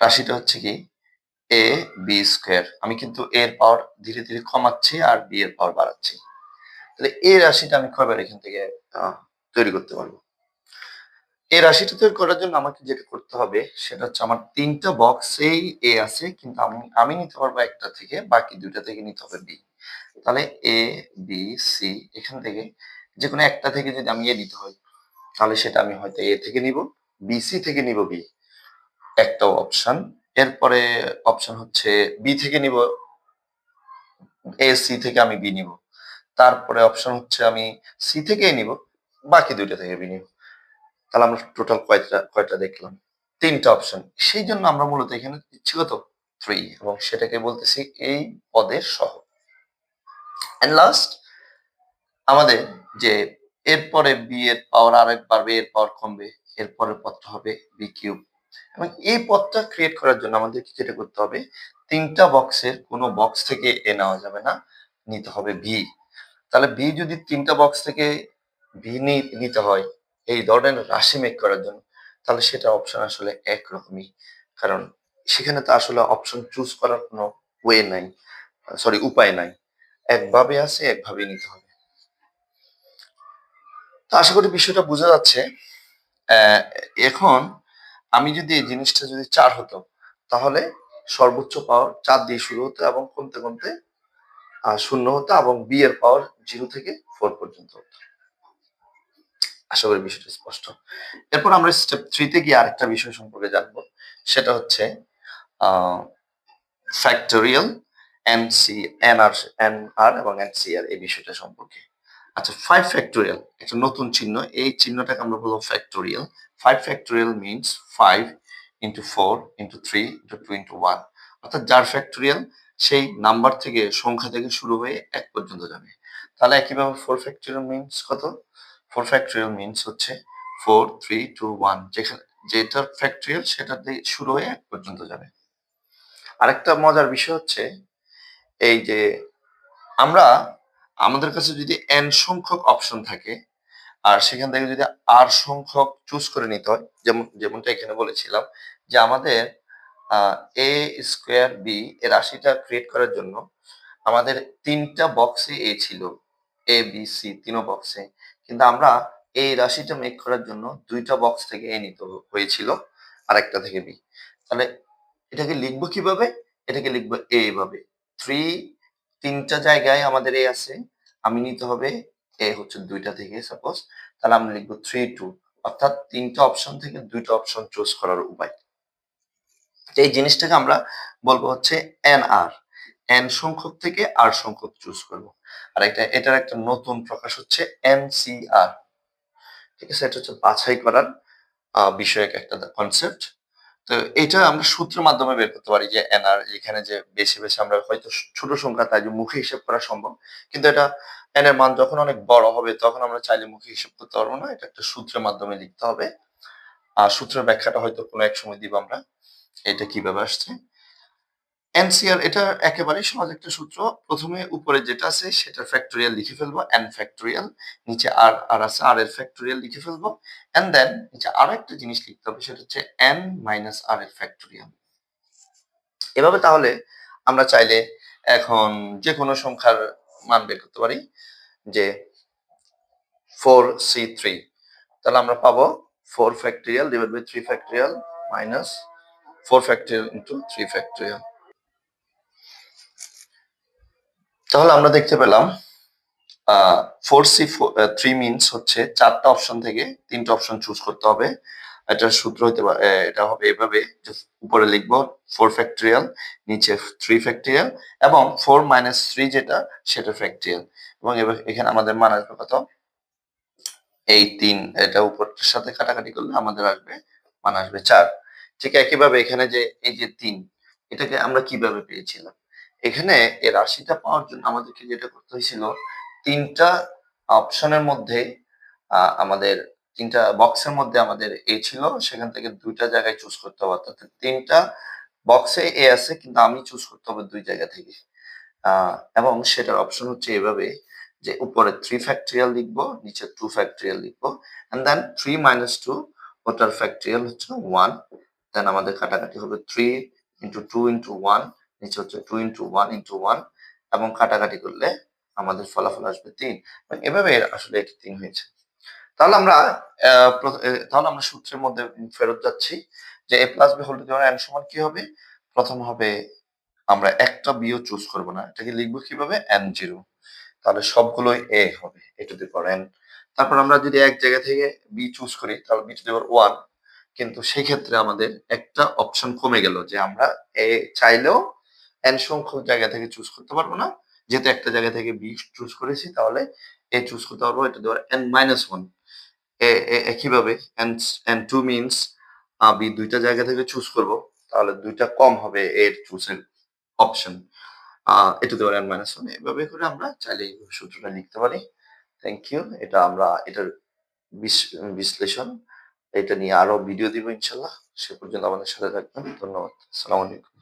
রাশিটা হচ্ছে কি এ বি স্কোয়ার আমি কিন্তু এর পাওয়ার ধীরে ধীরে কমাচ্ছি আর বি এর পাওয়ার বাড়াচ্ছি। তাহলে এ রাশিটা আমি কয়বার এখান থেকে তৈরি করতে পারব? এই রাশিটা তৈরি করার জন্য আমাকে যেটা করতে হবে, সেটা হচ্ছে আমার তিনটা বক্সেই এ আছে, কিন্তু আমি আমি নিতে পারব একটা থেকে, বাকি দুইটা থেকে নিতে হবে বি তাহলে এ বি সি এখান থেকে যে কোনো একটা থেকে যদি আমি এ নিতে হয়, তাহলে সেটা আমি হয়তো এ থেকে নিব বি সি থেকে নিব বি একটা অপশন এরপরে অপশন হচ্ছে বি থেকে নিব। এ সি থেকে আমি বি নিব। তারপরে অপশন হচ্ছে আমি সি থেকেই নিব। বাকি দুইটা থেকে বি নিব। তাহলে আমরা টোটাল কয়টা কয়টা দেখলাম? তিনটা অপশন সেই জন্য আমরা মূলত এখানে দিচ্ছি কত? থ্রি এবং সেটাকে বলতেছি এই পদের সহ। অ্যান্ড লাস্ট আমাদের যে এরপরে বি এর পাওয়ার আরেক বাড়বে এর পাওয়ার কমবে, এরপরের পদটা হবে বি কিউব এবং এই পদটা ক্রিয়েট করার জন্য আমাদেরকে যেটা করতে হবে, তিনটা বক্সের কোনো বক্স থেকে এ নেওয়া যাবে না, নিতে হবে ভি তাহলে ভি যদি তিনটা বক্স থেকে ভি নিতে হয়, এই ধরনের রাশি মেক করার জন্য, তাহলে সেটা অপশন আসলে একরকমই। কারণ সেখানে তো আসলে অপশন চুজ করার কোনো ওয়ে নাই সরি উপায় নাই। একভাবে আছে একভাবে নিতে হবে। তো আশা করি বিষয়টা বোঝা যাচ্ছে। এখন আমি যদি এই জিনিসটা যদি চার হতো, তাহলে সর্বোচ্চ পাওয়ার চার দিয়ে শুরু হতো এবং কমতে কমতে শূন্য হতো এবং বি এর পাওয়ার জিরো থেকে ফোর পর্যন্ত হতো। আশা করি বিষয়টা স্পষ্ট। এরপর আমরা স্টেপ থ্রিতে গিয়ে আরেকটা বিষয় সম্পর্কে জানব। সেটা হচ্ছে ফ্যাক্টোরিয়াল আর এন আর এবং এন সি আর এই বিষয়টা সম্পর্কে। আচ্ছা ফাইভ ফ্যাক্টোরিয়াল একটা নতুন চিহ্ন, এই চিহ্নটাকে আমরা বলব factorial five factorial means five into four into three into two into one অর্থাৎ যার ফ্যাক্টোরিয়াল সেই নাম্বার থেকে, সংখ্যা থেকে শুরু হয়ে এক পর্যন্ত যাবে। তাহলে একইভাবে ফোর ফ্যাক্টোরিয়াল মিনস কত? ফোর ফ্যাক্টোরিয়াল মিনস হচ্ছে ফোর থ্রি টু ওয়ান যেখানে যেটার ফ্যাক্টোরিয়াল সেটা দিয়ে শুরু হয়ে এক পর্যন্ত যাবে। আরেকটা মজার বিষয় হচ্ছে, এই যে আমরা আমাদের কাছে যদি এন সংখ্যক অপশন থাকে, আর সেখান থেকে যদি আর সংখ্যক চুজ করে নিতে হয়, যেমন, যেমনটা এখানে বলেছিলাম, যে আমাদের এ স্কোয়ার বি এ রাশিটা ক্রিয়েট করার জন্য আমাদের তিনটা বক্সে এ ছিল এ বি সি তিনও বক্সে কিন্তু আমরা এই রাশিটা মেক করার জন্য দুইটা বক্স থেকে এ নিতে হয়েছিল আর একটা থেকে বি তাহলে এটাকে লিখব কীভাবে? এটাকে লিখব এ ভাবে। থ্রি তিনটা জায়গায় আমাদের এ আছে। আমি নিতে হবে এ হচ্ছে দুইটা থেকে সাপোজ তাহলে আমরা লিখব থ্রি টু অর্থাৎ তিনটা অপশন থেকে দুইটা অপশন চুজ করার উপায়। এই জিনিসটাকে আমরা বলব হচ্ছে এন আর এন সংখ্যক থেকে আর সংখ্যক চুজ করব। আর এটা, এটার একটা নতুন প্রকাশ হচ্ছে এন সি আর ঠিক আছে? এটা হচ্ছে বাছাই করার বিষয়ক একটা কনসেপ্ট তো এটা আমরা সূত্রের মাধ্যমে বের করতে পারি যে এনআর এখানে যে বেশি বেশি আমরা হয়তো ছোট সংখ্যা তাই যে মুখে হিসেব করা সম্ভব। কিন্তু এটা এন এর মান যখন অনেক বড় হবে তখন আমরা চাইলে মুখে হিসেব করতে পারব না। এটা একটা সূত্রের মাধ্যমে লিখতে হবে। আর সূত্রের ব্যাখ্যাটা হয়তো কোনো এক সময় দিব আমরা। এটা কীভাবে আসছে? এনসিআর এটা একেবারেই সহজ একটা সূত্র। প্রথমে উপরে যেটা আছে সেটা ফ্যাক্টোরিয়াল লিখে ফেলব এন ফ্যাক্টোরিয়াল নিচে আর আর আছে আর এর ফ্যাক্টোরিয়াল লিখে ফেলব এন্ড দেন নিচে আরও একটা জিনিস লিখতে হবে, সেটা হচ্ছে এন মাইনাস আর এর ফ্যাক্টোরিয়াল এভাবে তাহলে আমরা চাইলে এখন যে কোনো সংখ্যার মান বের করতে পারি, যে ফোর সি থ্রি তাহলে আমরা পাবো four factorial divide by three factorial minus four factorial into three factorial তাহলে আমরা দেখতে পেলাম ফোর সি থ্রি মিনস হচ্ছে চারটা অপশন থেকে তিনটা অপশন চুজ করতে হবে। এটার সূত্র হতে পারে এটা হবে এভাবে উপরে লিখব ফোর ফ্যাক্টোরিয়াল নিচে থ্রি ফ্যাক্টোরিয়াল এবং ফোর মাইনাস থ্রি যেটা, সেটা ফ্যাক্টোরিয়াল এবং এখানে আমাদের মান আসবে কত? এই তিন, এটা উপরটার সাথে কাটাকাটি করলে আমাদের আসবে, মান আসবে চার। ঠিক একইভাবে এখানে যে, এই যে তিন, এটাকে আমরা কীভাবে পেয়েছিলাম? এখানে এই রাশিটা পাওয়ার জন্য আমাদেরকে যেটা করতে হয়েছিল, তিনটা অপশনের মধ্যে আমাদের তিনটা বক্সের মধ্যে আমাদের এ ছিল, সেখান থেকে দুইটা জায়গায় চুজ করতে হবে। অর্থাৎ তিনটা বক্সে এ আছে, কিন্তু আমি চুজ করতে হবে দুই জায়গা থেকে। এবং সেটার অপশন হচ্ছে এভাবে যে উপরে থ্রি ফ্যাক্টরিয়াল লিখব, নিচে টু ফ্যাক্টরিয়াল লিখব and then three minus two ওটার ফ্যাক্টরিয়াল হচ্ছে ওয়ান দেন আমাদের কাটাকাটি হবে three into two into one নিচে হচ্ছে two into one into one এবং কাটাকাটি করলে আমাদের ফলাফল আসবে তিন। এভাবে আসলে এটি তিন হয়েছে। তাহলে আমরা তাহলে আমরা সূত্রের মধ্যে ফেরত যাচ্ছি যে A plus B whole to N সমান কি হবে? প্রথম হবে আমরা একটা বিও চুজ করব না। এটাকে লিখব কীভাবে? এন জিরো তাহলে সবগুলোই এ হবে এ টু দি পাওয়ার এন তারপর আমরা যদি এক জায়গা থেকে বি চুজ করি, তাহলে B to the power one কিন্তু সেই ক্ষেত্রে আমাদের একটা অপশন কমে গেল যে আমরা এ চাইলেও এন সংখ্যক জায়গা থেকে চুজ করতে পারব না। যেহেতু একটা জায়গা থেকে বি চুজ করেছি, তাহলে এ চুজ করতে পারব। এটা দেওয়ার এন মাইনাস ওয়ান একইভাবে n n two means b দুইটা জায়গা থেকে চুজ করব। তাহলে দুইটা কম হবে এর চুজের অপশন এটা দেওয়ার এন মাইনাস ওয়ান এভাবে করে আমরা চাইলে সূত্রটা লিখতে পারি। থ্যাংক ইউ এটা আমরা, এটার বিশ- বিশ্লেষণ, এটা নিয়ে আরও ভিডিও দিব ইনশাল্লাহ। সে পর্যন্ত আমাদের সাথে থাকবেন। ধন্যবাদ। আসসালামু আলাইকুম।